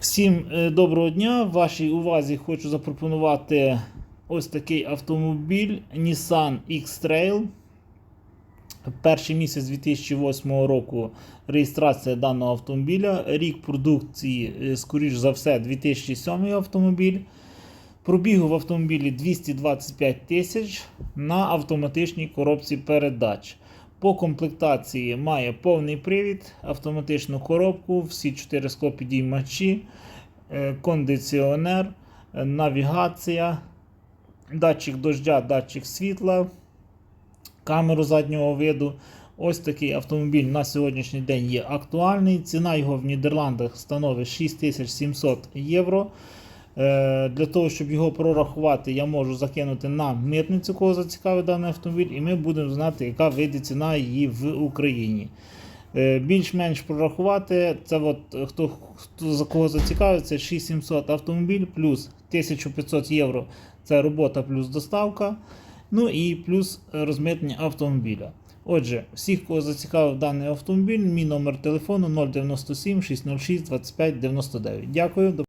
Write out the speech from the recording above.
Всім е, доброго дня. Вашій увазі хочу запропонувати ось такий автомобіль Nissan X-Trail. Перший місяць 2008 року реєстрація даного автомобіля. Рік продукції, е, скоріш за все, 2007 автомобіль. Пробігу в автомобілі 225 тисяч на автоматичній коробці передач. По комплектації має повний привід, автоматичну коробку, всі 4 склопідіймачі, е, кондиціонер, е, навігація, датчик дождя, датчик світла, камеру заднього виду. Ось такий автомобіль на сьогоднішній день є актуальний. Ціна його в Нідерландах становить 6700 євро. Е, Для того, щоб його прорахувати, я можу закинути на митницю, кого зацікавить даний автомобіль, і ми будемо знати, яка вийде ціна її в Україні. Е, Більш-менш прорахувати, це от, хто, хто за кого зацікавиться, 6700 автомобіль плюс 1500 євро це робота плюс доставка. Ну і плюс розмитнення автомобіля. Отже, всіх, кого зацікавив даний автомобіль, мій номер телефону 097 606 25 99. Дякую.